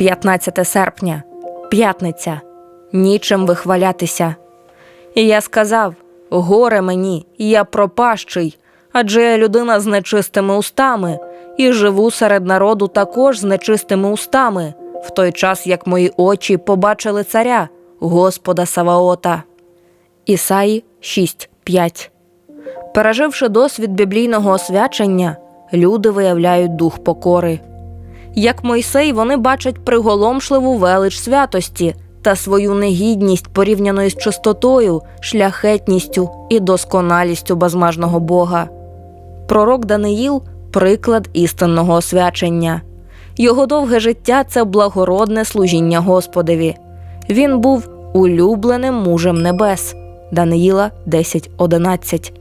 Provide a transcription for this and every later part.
15 серпня, п'ятниця, нічим вихвалятися. І я сказав: горе мені, я пропащий, адже я людина з нечистими устами, і живу серед народу також з нечистими устами, в той час як мої очі побачили царя, Господа Саваота. Ісаї 6.5 Переживши досвід біблійного освячення, люди виявляють дух покори. Як Мойсей, вони бачать приголомшливу велич святості та свою негідність порівняно із чистотою, шляхетністю і досконалістю безмежного Бога. Пророк Даниїл приклад істинного освячення. Його довге життя це благородне служіння Господеві. Він був улюбленим мужем небес. Даниїла 10.11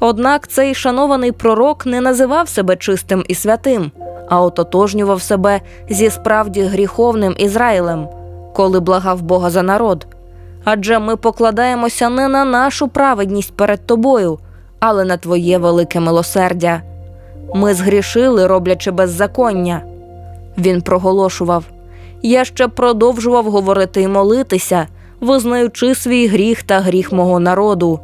Однак цей шанований пророк не називав себе чистим і святим, а ототожнював себе зі справді гріховним Ізраїлем, коли благав Бога за народ. Адже ми покладаємося не на нашу праведність перед тобою, але на твоє велике милосердя. Ми згрішили, роблячи беззаконня. Він проголошував. Я ще продовжував говорити і молитися, визнаючи свій гріх та гріх мого народу.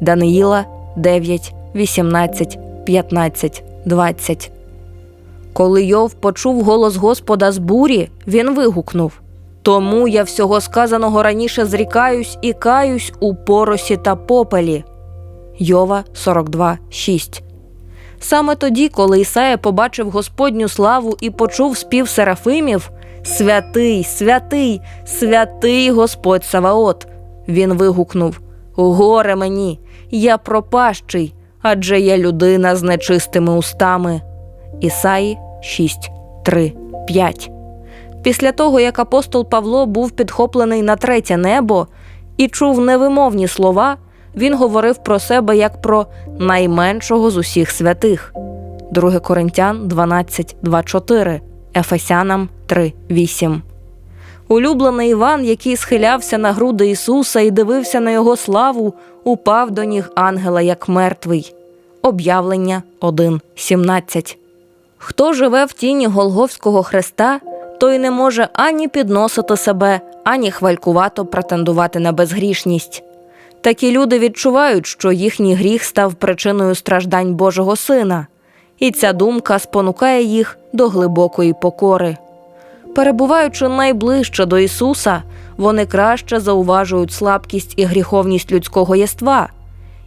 Даниїла 9, 18, 15, 20 Коли Йов почув голос Господа з бурі, він вигукнув Тому я всього сказаного раніше зрікаюсь і каюсь у поросі та попелі. Йова 42, 6 Саме тоді, коли Ісая побачив Господню славу і почув спів серафимів Святий, святий, святий Господь Саваот, він вигукнув Горе мені, я пропащий, адже я людина з нечистими устами. Ісаї 6, 3, 5 Після того, як апостол Павло був підхоплений на третє небо і чув невимовні слова, він говорив про себе як про найменшого з усіх святих. 2 Коринтян 12, 24, Ефесянам 3, 8 Улюблений Іван, який схилявся на груди Ісуса і дивився на його славу, упав до ніг ангела як мертвий. Об'явлення 1.17 Хто живе в тіні Голговського хреста, той не може ані підносити себе, ані хвалькувато претендувати на безгрішність. Такі люди відчувають, що їхній гріх став причиною страждань Божого Сина, і ця думка спонукає їх до глибокої покори. Перебуваючи найближче до Ісуса, вони краще зауважують слабкість і гріховність людського єства,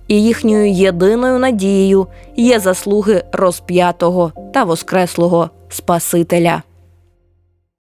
і їхньою єдиною надією є заслуги розп'ятого та воскреслого Спасителя.